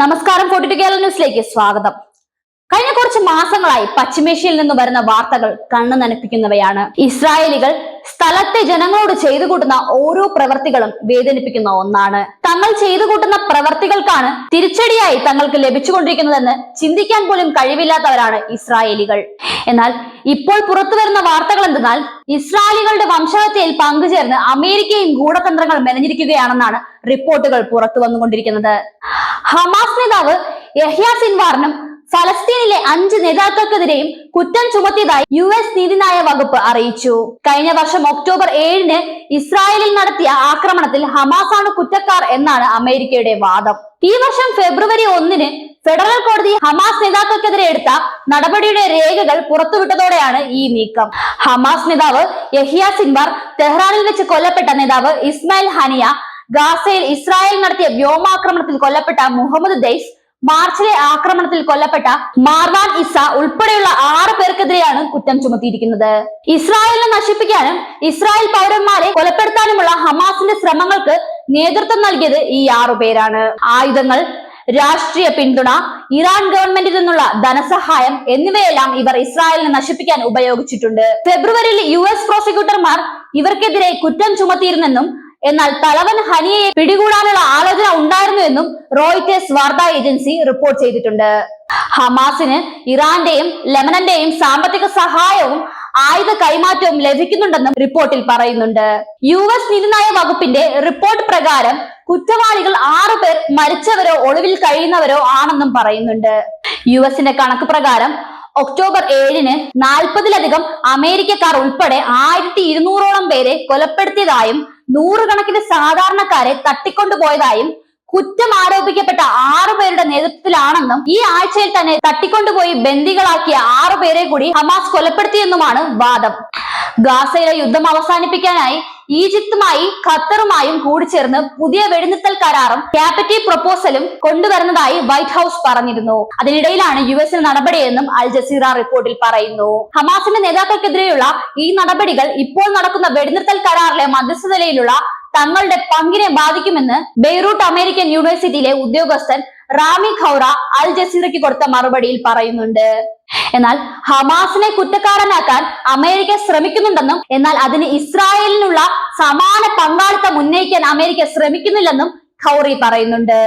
നമസ്കാരം കേരള ന്യൂസിലേക്ക് സ്വാഗതം. കഴിഞ്ഞ കുറച്ച് മാസങ്ങളായി പശ്ചിമേഷ്യയിൽ നിന്ന് വരുന്ന വാർത്തകൾ കണ്ണു നനപ്പിക്കുന്നവയാണ്. ഇസ്രായേലികൾ സ്ഥലത്തെ ജനങ്ങളോട് ചെയ്തു കൂട്ടുന്ന ഓരോ പ്രവർത്തികളും വേദനിപ്പിക്കുന്ന ഒന്നാണ്. തങ്ങൾ ചെയ്തു കൂട്ടുന്ന പ്രവർത്തികൾക്കാണ് തിരിച്ചടിയായി തങ്ങൾക്ക് ലഭിച്ചുകൊണ്ടിരിക്കുന്നതെന്ന് ചിന്തിക്കാൻ പോലും കഴിവില്ലാത്തവരാണ് ഇസ്രായേലികൾ. എന്നാൽ ഇപ്പോൾ പുറത്തു വരുന്ന വാർത്തകൾ എന്തെന്നാൽ ഇസ്രായേലികളുടെ വംശഹത്യയിൽ പങ്കുചേർന്ന് അമേരിക്കയും ഗൂഢതന്ത്രങ്ങൾ മെനഞ്ഞിരിക്കുകയാണെന്നാണ് റിപ്പോർട്ടുകൾ പുറത്തു വന്നുകൊണ്ടിരിക്കുന്നത്. ഹമാസ് നേതാവ് യഹ്യ സിൻവാറിനും ഫലസ്തീനിലെ അഞ്ച് നേതാക്കൾക്കെതിരെയും കുറ്റം ചുമത്തിയതായി യു എസ് നീതിന്യായ വകുപ്പ് അറിയിച്ചു. കഴിഞ്ഞ വർഷം ഒക്ടോബർ ഏഴിന് ഇസ്രായേലിൽ നടത്തിയ ആക്രമണത്തിൽ ഹമാസാണ് കുറ്റക്കാർ എന്നാണ് അമേരിക്കയുടെ വാദം. ഈ വർഷം ഫെബ്രുവരി ഒന്നിന് ഫെഡറൽ കോടതി ഹമാസ് നേതാക്കൾക്കെതിരെ എടുത്ത നടപടിയുടെ രേഖകൾ പുറത്തുവിട്ടതോടെയാണ് ഈ നീക്കം. ഹമാസ് നേതാവ് യഹിയ സിൻവാർ തെഹ്റാനിൽ വെച്ച് കൊല്ലപ്പെട്ട നേതാവ് ഇസ്മായിൽ ഹനിയ ഗാസയിൽ ഇസ്രായേൽ നടത്തിയ വ്യോമാക്രമണത്തിൽ കൊല്ലപ്പെട്ട മുഹമ്മദ് ദൈസ് മാർച്ചിലെ ആക്രമണത്തിൽ കൊല്ലപ്പെട്ട മാർവാൻ ഇസ ഉൾപ്പെടെയുള്ള ആറ് പേർക്കെതിരെയാണ് കുറ്റം ചുമത്തിയിരിക്കുന്നത്. ഇസ്രായേലിനെ നശിപ്പിക്കാനും ഇസ്രായേൽ പൗരന്മാരെ കൊലപ്പെടുത്താനുമുള്ള ഹമാസിന്റെ ശ്രമങ്ങൾക്ക് നേതൃത്വം നൽകിയത് ഈ ആറു പേരാണ്. ആയുധങ്ങൾ രാഷ്ട്രീയ പിന്തുണ ഇറാൻ ഗവൺമെന്റിൽ നിന്നുള്ള ധനസഹായം എന്നിവയെല്ലാം ഇവർ ഇസ്രായേലിനെ നശിപ്പിക്കാൻ ഉപയോഗിച്ചിട്ടുണ്ട്. ഫെബ്രുവരിയിൽ യു എസ് പ്രോസിക്യൂട്ടർമാർ ഇവർക്കെതിരെ കുറ്റം ചുമത്തിയിരുന്നെന്നും എന്നാൽ തലവൻ ഹനിയയെ പിടികൂടാനുള്ള ആലോചന ഉണ്ടായിരുന്നുവെന്നും റോയിറ്റേഴ്സ് വാർത്താ ഏജൻസി റിപ്പോർട്ട് ചെയ്തിട്ടുണ്ട്. ഹമാസിന് ഇറാന്റെയും ലെബനന്റെയും സാമ്പത്തിക സഹായവും ആയുധ കൈമാറ്റവും ലഭിക്കുന്നുണ്ടെന്നും റിപ്പോർട്ടിൽ പറയുന്നുണ്ട്. യു എസ് നീതിന്യായ വകുപ്പിന്റെ റിപ്പോർട്ട് പ്രകാരം കുറ്റവാളികൾ ആറു പേർ മരിച്ചവരോ ഒളിവിൽ കഴിയുന്നവരോ ആണെന്നും പറയുന്നുണ്ട്. യു എസിന്റെ കണക്ക് പ്രകാരം ഒക്ടോബർ ഏഴിന് നാൽപ്പതിലധികം അമേരിക്കക്കാർ ഉൾപ്പെടെ ആയിരത്തി ഇരുന്നൂറോളം പേരെ കൊലപ്പെടുത്തിയതായും നൂറുകണക്കിന് സാധാരണക്കാരെ തട്ടിക്കൊണ്ടുപോയതായും കുറ്റം ആരോപിക്കപ്പെട്ട ആറു പേരുടെ നേതൃത്വത്തിലാണെന്നും ഈ ആഴ്ചയിൽ തന്നെ തട്ടിക്കൊണ്ടുപോയി ബന്ദികളാക്കിയ ആറു പേരെ കൂടി ഹമാസ് കൊലപ്പെടുത്തിയെന്നുമാണ് വാദം. ഗാസയിലെ യുദ്ധം അവസാനിപ്പിക്കാനായി ഈജിപ്തുമായി ഖത്തറുമായും കൂടിച്ചേർന്ന് പുതിയ വെടിനിർത്തൽ കരാറും ക്യാപിറ്റീവ് പ്രപ്പോസലും കൊണ്ടുവരുന്നതായി വൈറ്റ് ഹൌസ് പറഞ്ഞിരുന്നു. അതിനിടയിലാണ് യു എസിൽ നടപടിയെന്നും അൽ ജസീറ റിപ്പോർട്ടിൽ പറയുന്നു. ഹമാസിന്റെ നേതാക്കൾക്കെതിരെയുള്ള ഈ നടപടികൾ ഇപ്പോൾ നടക്കുന്ന വെടിനിർത്തൽ കരാറിലെ മധ്യസ്ഥതയിലുള്ള തങ്ങളുടെ പങ്കിനെ ബാധിക്കുമെന്ന് ബെയ്റൂട്ട് അമേരിക്കൻ യൂണിവേഴ്സിറ്റിയിലെ ഉദ്യോഗസ്ഥൻ റാമി ഖൗറ അൽ ജസീറയ്ക്ക് കൊടുത്ത മറുപടിയിൽ പറയുന്നുണ്ട്. എന്നാൽ ഹമാസിനെ കുറ്റക്കാരനാക്കാൻ അമേരിക്ക ശ്രമിക്കുന്നുണ്ടെന്നും എന്നാൽ അതിന് ഇസ്രായേലിനുള്ള സമാന പങ്കാളിത്തം ഉന്നയിക്കാൻ അമേരിക്ക ശ്രമിക്കുന്നില്ലെന്നും ഖൗറി പറയുന്നുണ്ട്.